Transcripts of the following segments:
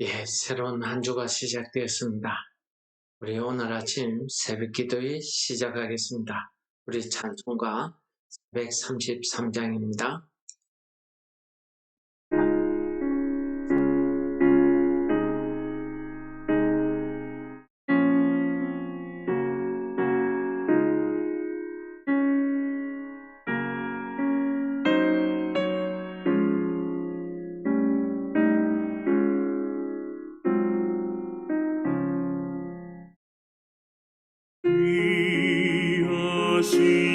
예, 새로운 한 주가 시작되었습니다. 우리 오늘 아침 새벽 기도에 시작하겠습니다. 우리 찬송가 133장입니다. 귀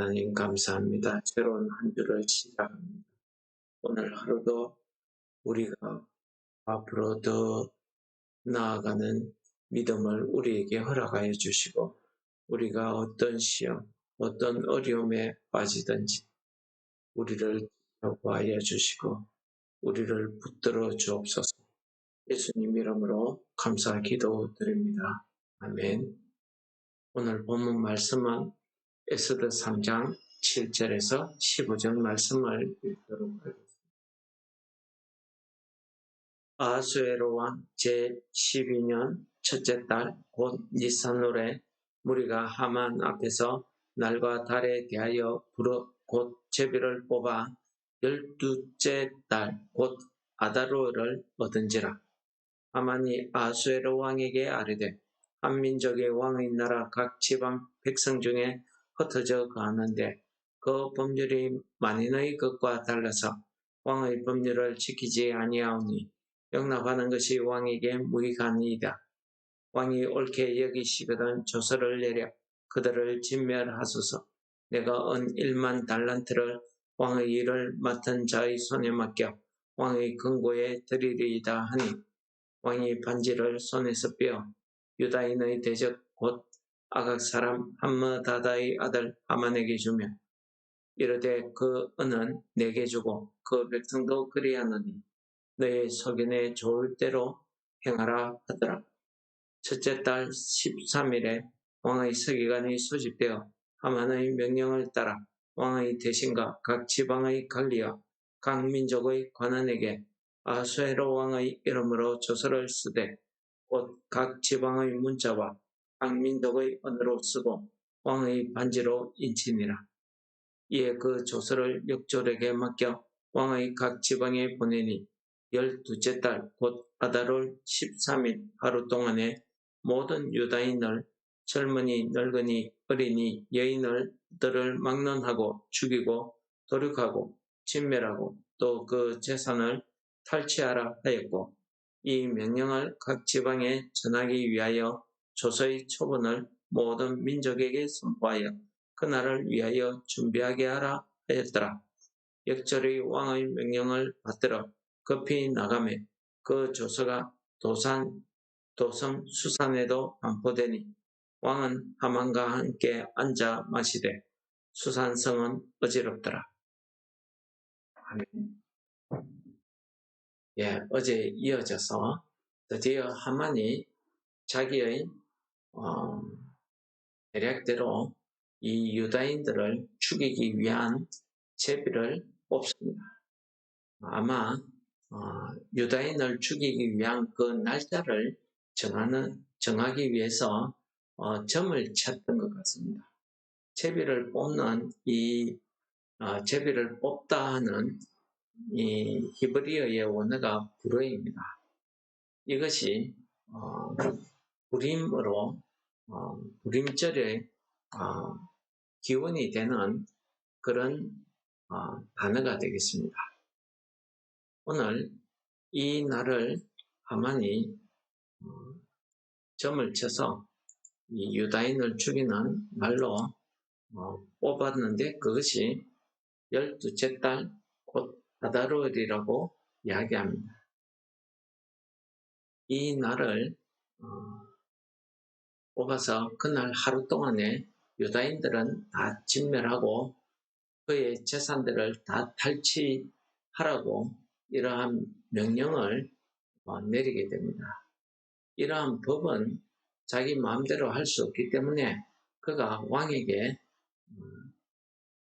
하나님 감사합니다. 새로운 한 주를 시작합니다. 오늘 하루도 우리가 앞으로 더 나아가는 믿음을 우리에게 허락하여 주시고 우리가 어떤 시험, 어떤 어려움에 빠지든지 우리를 구하여 주시고 우리를 붙들어 주옵소서. 예수님 이름으로 감사 기도 드립니다. 아멘. 오늘 본문 말씀은 에스더 3장 7절에서 15절 말씀을 읽도록 하겠습니다. 아수에로 왕 제12년 첫째 달 곧 니산노래 무리가 하만 앞에서 날과 달에 대하여 부르 곧 제비를 뽑아 열두째 달 곧 아다로를 얻은지라 하만이 아수에로 왕에게 아뢰되 한 민족의 왕의 나라 각 지방 백성 중에 흩어져 가는데 그 법률이 만인의 것과 달라서 왕의 법률을 지키지 아니하오니 영납하는 것이 왕에게 무익하니이다. 왕이 옳게 여기시거든 조서를 내려 그들을 진멸하소서. 내가 언 1만 달란트를 왕의 일을 맡은 자의 손에 맡겨 왕의 근고에 드리리이다 하니 왕이 반지를 손에서 빼어 유다인의 대적 곧 아각 사람 함므다다의 아들 하만에게 주며 이르되 그 은은 내게 주고 그 백성도 그리하노니 너의 소견에 좋을 대로 행하라 하더라. 첫째 달 13일에 왕의 서기관이 소집되어 하만의 명령을 따라 왕의 대신과 각 지방의 관리와 각 민족의 관원에게 아수에로 왕의 이름으로 조서를 쓰되 곧 각 지방의 문자와 각 민족의 언어로 쓰고 왕의 반지로 인치니라. 이에 그 조서를 역졸에게 맡겨 왕의 각 지방에 보내니 열두째 달 곧 아다롤 13일 하루 동안에 모든 유다인을 젊은이 늙은이 어린이 여인을 들을 막론하고 죽이고 도륙하고 진멸하고 또 그 재산을 탈취하라 하였고 이 명령을 각 지방에 전하기 위하여 조서의 초본을 모든 민족에게 선포하여 그날을 위하여 준비하게 하라 하였더라. 역절의 왕의 명령을 받들어 급히 나가매 그 조서가 도산, 도성 수산에도 반포되니 왕은 하만과 함께 앉아 마시되 수산성은 어지럽더라. 아멘. 예, 어제 이어져서 드디어 하만이 자기의 어, 대략대로 이 유다인들을 죽이기 위한 제비를 뽑습니다. 아마 어, 유다인을 죽이기 위한 그 날짜를 정하는 정하기 위해서 어, 점을 쳤던 것 같습니다. 제비를 뽑는 이 어, 제비를 뽑다 하는 이 히브리어의 원어가 불어입니다. 이것이 어, 불임으로 어, 불임절의 어, 기원이 되는 그런 어, 단어가 되겠습니다. 오늘 이 날을 하만이 어, 점을 쳐서 이 유다인을 죽이는 날로 어, 뽑았는데 그것이 열두째 달 곧 아다르엘이라고 이야기합니다. 이 날을 어, 뽑아서 그날 하루 동안에 유다인들은 다 진멸하고 그의 재산들을 다 탈취하라고 이러한 명령을 어, 내리게 됩니다. 이러한 법은 자기 마음대로 할 수 없기 때문에 그가 왕에게 음,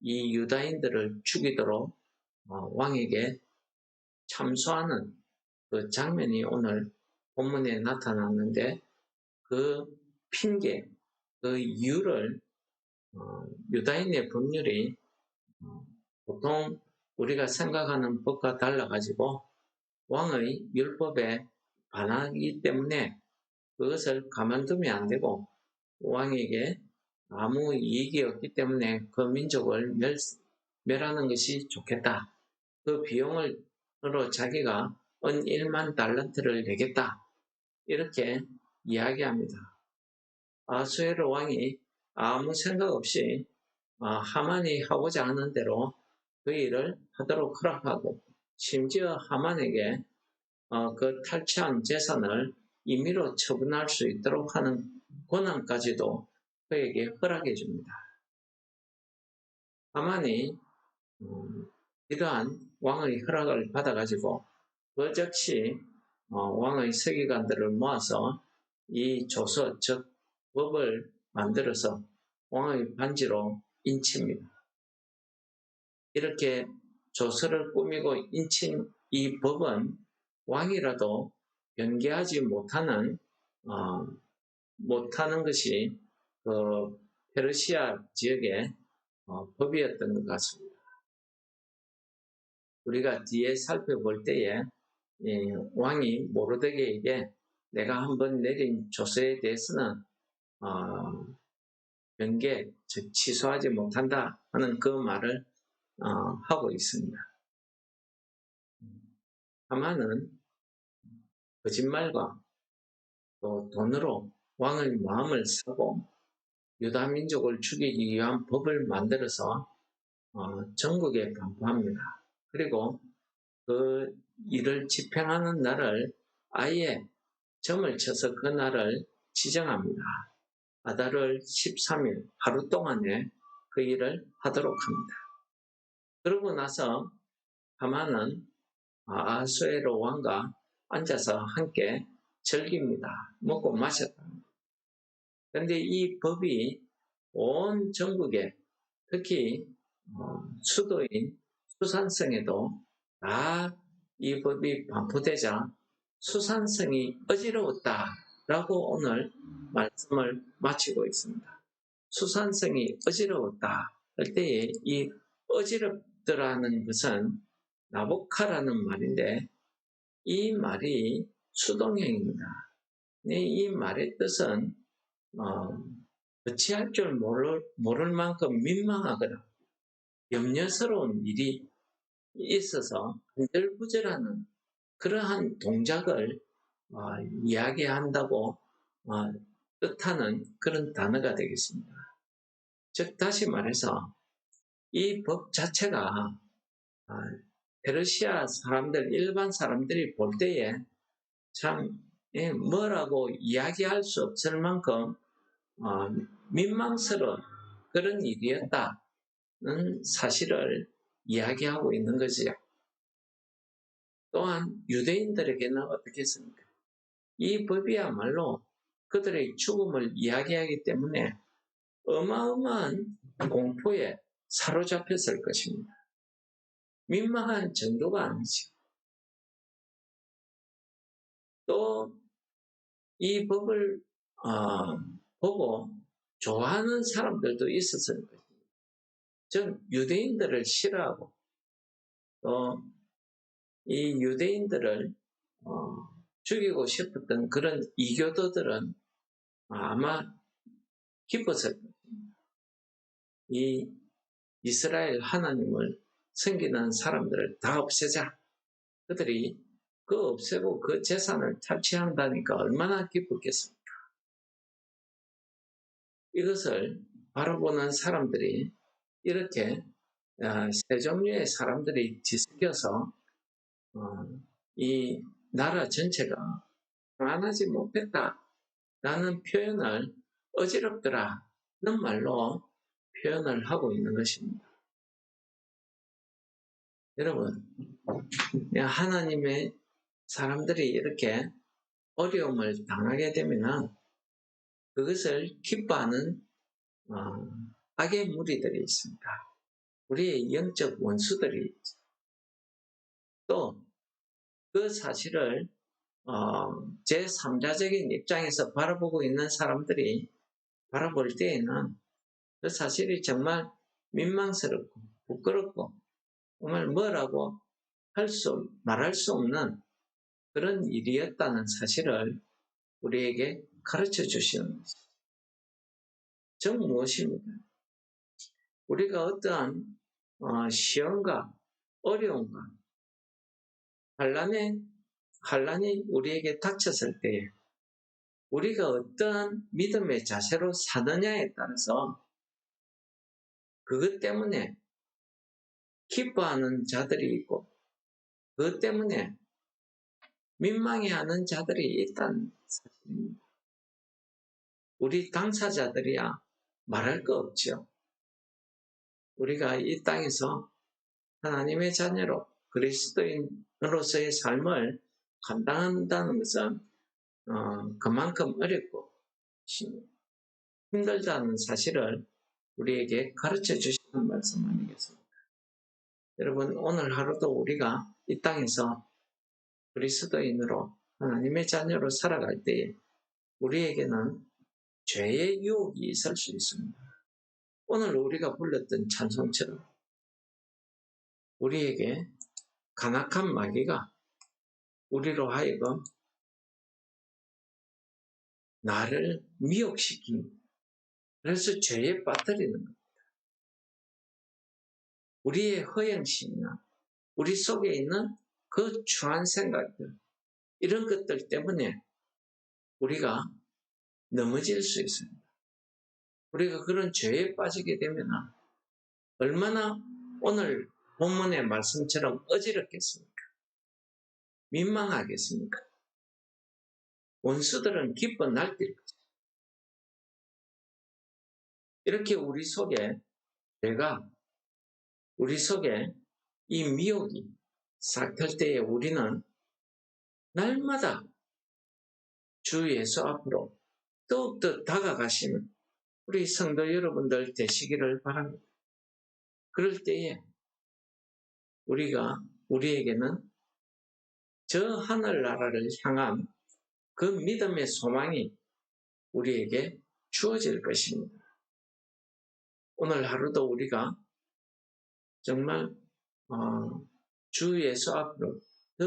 이 유다인들을 죽이도록 어, 왕에게 참소하는 그 장면이 오늘 본문에 나타났는데 그 핑계, 그 이유를 어, 유다인의 법률이 어, 보통 우리가 생각하는 법과 달라가지고 왕의 율법에 반하기 때문에 그것을 가만두면 안 되고 왕에게 아무 이익이 없기 때문에 그 민족을 멸, 멸하는 것이 좋겠다. 그 비용으로 자기가 은 1만 달란트를 내겠다. 이렇게 이야기합니다. 아수에르 왕이 아무 생각 없이 아, 하만이 하고자 하는 대로 그 일을 하도록 허락하고 심지어 하만에게 어, 그 탈취한 재산을 임의로 처분할 수 있도록 하는 권한까지도 그에게 허락해 줍니다. 하만이 음, 이러한 왕의 허락을 받아가지고 그 즉시 어, 왕의 서기관들을 모아서 이 조서 즉 법을 만들어서 왕의 반지로 인칩니다. 이렇게 조서를 꾸미고 인친 이 법은 왕이라도 변개하지 못하는 어, 못하는 것이 그 페르시아 지역의 어, 법이었던 것 같습니다. 우리가 뒤에 살펴볼 때에 이 왕이 모르드게에게 내가 한번 내린 조서에 대해서는 어, 변개, 즉 취소하지 못한다 하는 그 말을 어, 하고 있습니다. 하만은 거짓말과 또 돈으로 왕의 마음을 사고 유다 민족을 죽이기 위한 법을 만들어서 어, 전국에 반포합니다. 그리고 그 일을 집행하는 날을 아예 점을 쳐서 그 날을 지정합니다. 아달을 13일 하루 동안에 그 일을 하도록 합니다. 그러고 나서 하만은 아수에로 왕과 앉아서 함께 즐깁니다. 먹고 마셨다. 그런데 이 법이 온 전국에 특히 어, 수도인 수산성에도 다 이 법이 반포되자 수산성이 어지러웠다 라고 오늘 말씀을 마치고 있습니다. 수산성이 어지러웠다 할 때에 이 어지럽더라는 것은 나보카라는 말인데 이 말이 수동형입니다. 네, 이 말의 뜻은 어, 어찌할 줄 모를, 모를 만큼 민망하거나 염려스러운 일이 있어서 흔들부절하는 그러한 동작을 어, 이야기한다고 어, 뜻하는 그런 단어가 되겠습니다. 즉 다시 말해서 이 법 자체가 어, 페르시아 사람들 일반 사람들이 볼 때에 참 예, 뭐라고 이야기할 수 없을 만큼 어, 민망스러운 그런 일이었다는 사실을 이야기하고 있는 거지요. 또한 유대인들에게는 어떻겠습니까? 이 법이야말로 그들의 죽음을 이야기하기 때문에 어마어마한 공포에 사로잡혔을 것입니다. 민망한 정도가 아니죠. 또이 법을 어, 보고 좋아하는 사람들도 있었을 것입니다. 즉 유대인들을 싫어하고 또 이 유대인들을 어, 죽이고 싶었던 그런 이교도들은 아마 기뻤을. 이 이스라엘 하나님을 섬기는 사람들을 다 없애자. 그들이 그 없애고 그 재산을 탈취한다니까 얼마나 기쁘겠습니까? 이것을 바라보는 사람들이 이렇게 아, 세 종류의 사람들이 뒤섞여서 어, 이 나라 전체가 평안하지 못했다라는 표현을 어지럽더라는 말로 표현을 하고 있는 것입니다. 여러분, 하나님의 사람들이 이렇게 어려움을 당하게 되면 그것을 기뻐하는 어, 악의 무리들이 있습니다. 우리의 영적 원수들이 또 그 사실을 어, 제3자적인 입장에서 바라보고 있는 사람들이 바라볼 때에는 그 사실이 정말 민망스럽고 부끄럽고 정말 뭐라고 할 수, 말할 수 없는 그런 일이었다는 사실을 우리에게 가르쳐 주시는 것입니다. 즉 무엇입니까? 우리가 어떠한 어, 시험과 어려움과 환란에 환란이 우리에게 닥쳤을 때에 우리가 어떠한 믿음의 자세로 사느냐에 따라서 그것 때문에 기뻐하는 자들이 있고 그것 때문에 민망해하는 자들이 있다는 사실입니다. 우리 당사자들이야 말할 거 없죠. 우리가 이 땅에서 하나님의 자녀로 그리스도인으로서의 삶을 감당한다는 것은 어, 그만큼 어렵고 힘들다는 사실을 우리에게 가르쳐 주시는 말씀 아니겠습니까? 여러분 오늘 하루도 우리가 이 땅에서 그리스도인으로 하나님의 자녀로 살아갈 때에 우리에게는 죄의 유혹이 있을 수 있습니다. 오늘 우리가 불렀던 찬송처럼 우리에게 간악한 마귀가 우리로 하여금 나를 미혹시키고 그래서 죄에 빠뜨리는 겁니다. 우리의 허영심이나 우리 속에 있는 그 추한 생각들 이런 것들 때문에 우리가 넘어질 수 있습니다. 우리가 그런 죄에 빠지게 되면 얼마나 오늘 본문의 말씀처럼 어지럽겠습니까? 민망하겠습니까? 원수들은 기뻐 날뛸 것입니다. 이렇게 우리 속에 내가 우리 속에 이 미혹이 싹틀 때에 우리는 날마다 주 예수 앞으로 더욱더 다가가시는 우리 성도 여러분들 되시기를 바랍니다. 그럴 때에 우리가 우리에게는 저 하늘나라를 향한 그 믿음의 소망이 우리에게 주어질 것입니다. 오늘 하루도 우리가 정말 어, 주 예수 앞으로 더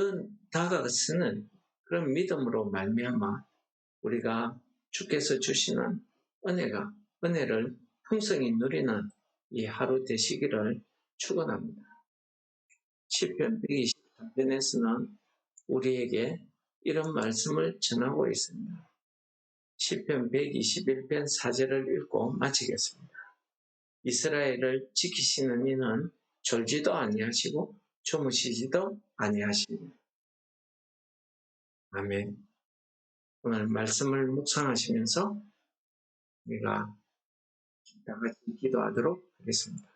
다가서는 그런 믿음으로 말미암아 우리가 주께서 주시는 은혜가 은혜를 풍성히 누리는 이 하루 되시기를 축원합니다. 시편 123편에서는 우리에게 이런 말씀을 전하고 있습니다. 시편 121편 4절을 읽고 마치겠습니다. 이스라엘을 지키시는 이는 졸지도 아니하시고 주무시지도 아니하십니다. 아멘. 오늘 말씀을 묵상하시면서 우리가 다 같이 기도하도록 하겠습니다.